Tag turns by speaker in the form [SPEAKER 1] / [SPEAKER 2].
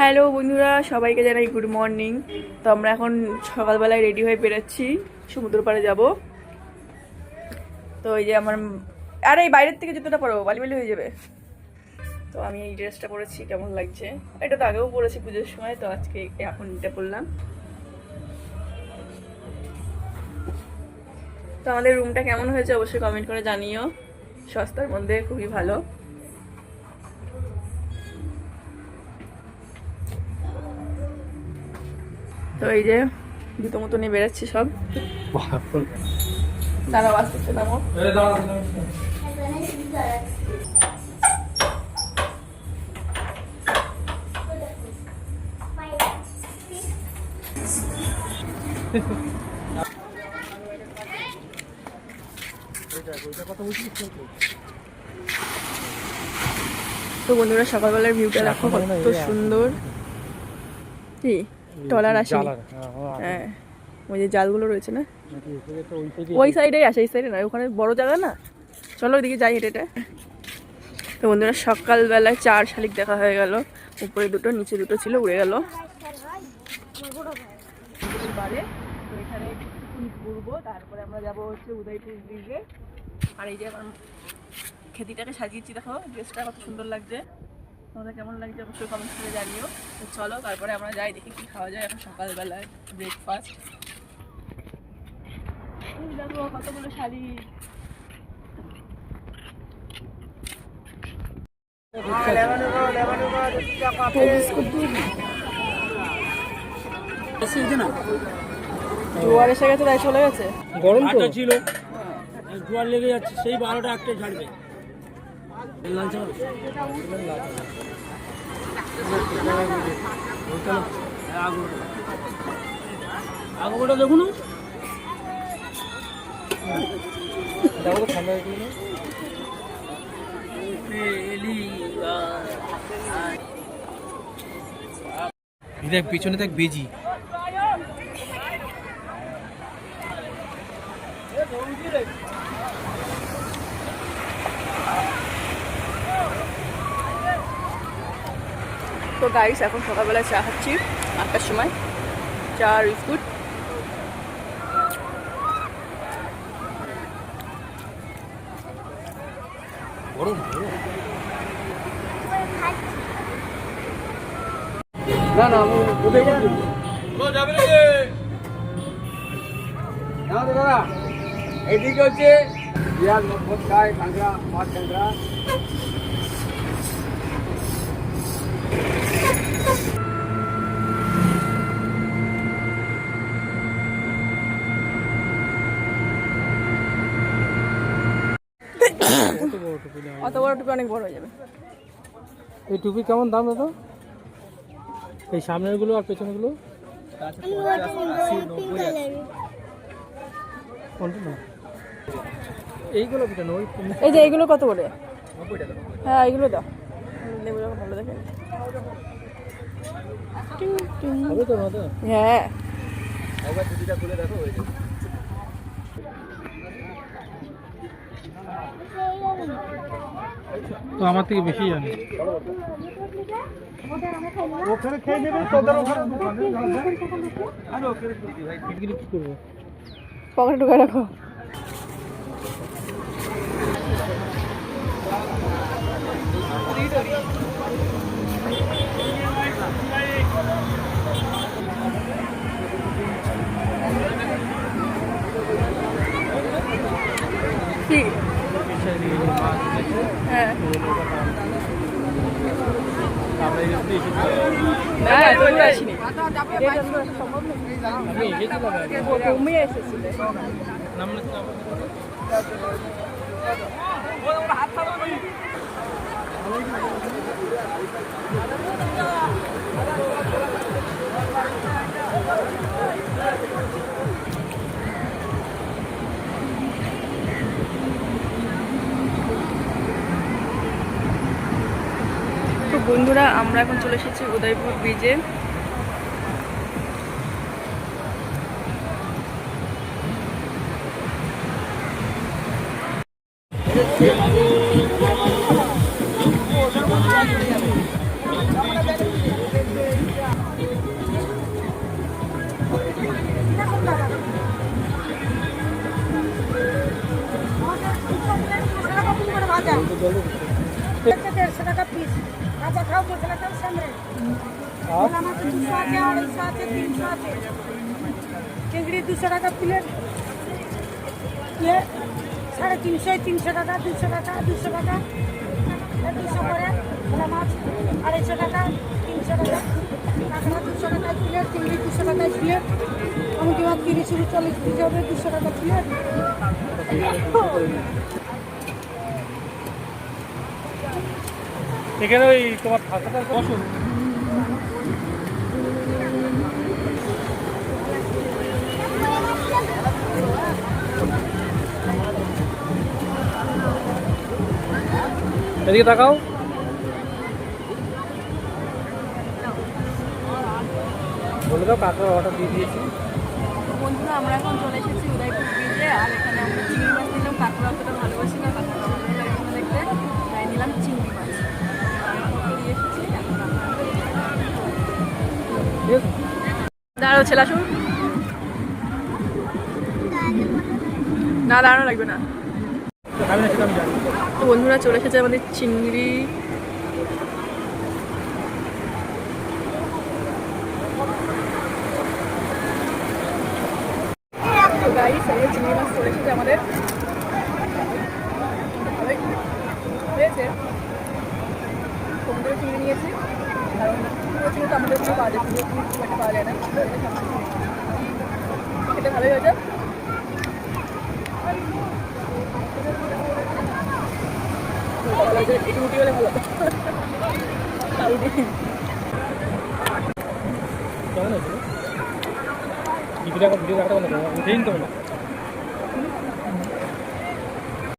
[SPEAKER 1] Hello বন্ধুরা, সবাইকে জানাই গুড মর্নিং তো আমরা এখন সকালবেলায় রেডি হয়ে বেরোচ্ছি সমুদ্র পাড়ে যাব। তো এই যে আমার আরে, এই বাইরের থেকে জুতোটা পরবো বালি বালি হয়ে যাবে। তো আমি এই ড্রেসটা পরেছি, কেমন লাগছে? এটা তো আগেও পরেছি পুজোর সময়, তো আজকে এখন এটা পরলাম। তো আমাদের রুমটা কেমন হয়েছে অবশ্যই কমেন্ট করে জানিও। সস্তার মধ্যে খুবই ভালো। তো এই যে দুটো মতো নিয়ে বেরোচ্ছি সব। নামো। তো বন্ধুরা সকালবেলার ভিউটা দেখো কত সুন্দর। কি? টলার আসে হ্যাঁ ওই যে জালগুলো রয়েছে না? ওই সাইডেই আসে এই সাইডে না ওখানে বড় জায়গা না? চলো ওইদিকে যাই হেঁটে তো বন্ধুরা সকালবেলায় চার শালিক দেখা হয়ে গেল। উপরে দুটো নিচে দুটো ছিল উড়ে গেল। এখানে ঘুরবো তারপরে আমরা যাব হচ্ছে উদয়পুর ব্রিজে। আর এই যে আমার খেতিটাকে সাজিয়েছি দেখো ড্রেসটা কত সুন্দর লাগছে। তোমাদের কেমন লাগছে অবশ্যই কমেন্ট করে জানিও। তো চলো তারপরে আমরা যাই দেখি কি খাওয়া যায় এখন সকালবেলায় ব্রেকফাস্ট দেখো কতগুলো শাড়ি। জোয়ার এসে গেছে তাই চলে গেছে?
[SPEAKER 2] গরম তো। ছিল জোয়ার লেগে যাচ্ছে সেই বারোটা একটা ঝাড়বে। আগোটা দেখুন দেখ পিছনে দেখ বেজি
[SPEAKER 1] তো গাইস এখন সকালবেলায় চা খাচ্ছি আটটার সময়। চা আর বিস্কুট।
[SPEAKER 2] না না দাদা এদিকে হচ্ছে বিহার মত খায় কাঁকড়া মাছ কাঁকড়া
[SPEAKER 1] অত বড় টুপি অনেক বড় হয়ে যাবে।
[SPEAKER 2] এই টুপি কেমন দাম দাদা? এই সামনেরগুলো আর পেছনেরগুলো কোনটা? এইগুলো
[SPEAKER 1] এই যে এইগুলো কত করে হ্যাঁ এইগুলো দাও। এগুলো ভালো দেখে
[SPEAKER 2] হবে তো দাদা?
[SPEAKER 1] হ্যাঁ।
[SPEAKER 2] তো আমার থেকে বেশি জানে। ওখানে খেয়ে নেবে তোদের ওখানে কি করব?
[SPEAKER 1] পকেটে ঢুকে রাখো। না এত দূর আসিনি
[SPEAKER 2] আমি এসেছিলাম
[SPEAKER 1] তুমি এসেছিলে
[SPEAKER 2] নামলে
[SPEAKER 1] বন্ধুরা আমরা এখন চলে এসেছি উদয়পুর ব্রিজে Gracias.
[SPEAKER 2] আর
[SPEAKER 3] আমার দুশো আছে আড়াইশো আছে তিনশো আছে চিংড়ি দুশো টাকা প্লেট ইয়ে সাড়ে তিনশো তিনশো টাকা দুশো টাকা দুশো টাকা দুশো করে ভোলা মাছ আড়াইশো টাকা তিনশো টাকা কাঁকড়া দুশো টাকা প্লেট চিংড়ি দুশো টাকা প্লেট আমাকে তিরিশ চল্লিশ পিস। হবে দুশো টাকা প্লেট
[SPEAKER 2] এখানে ওই তোমার থাকাটা বসো। এদিকে তাকাও। বলে দাও কাঁকড়ার অর্ডার দিয়ে দিয়েছি।
[SPEAKER 1] বন্ধুরা, আমরা এখন চলে এসেছি উদয়পুর ব্রিজে আর এখানে আমরা চিংড়ি মাছ নিলাম। কাঁকড়া অতটা ভালোবাসি না কাঁকড়া দেখতে। তাই নিলাম চিংড়ি দাঁড়াও, ছেলে, আসুন। না, দাঁড়ানো লাগবে না। তো বন্ধুরা, চলে এসেছে আমাদের চিংড়ি। চিংড়ি মাছ চলে এসেছে আমাদের। হয়েছে। চিংড়ি নিয়েছি। কারণ পুরো তো আমাদের ওখানে পাওয়া যায় পুরো একটা পাওয়া যায় খেতে ভালোই হয়েছে একটু।
[SPEAKER 2] কেমন ভিডিও দেখা ভিডিও বন্ধ করো উঠেই তো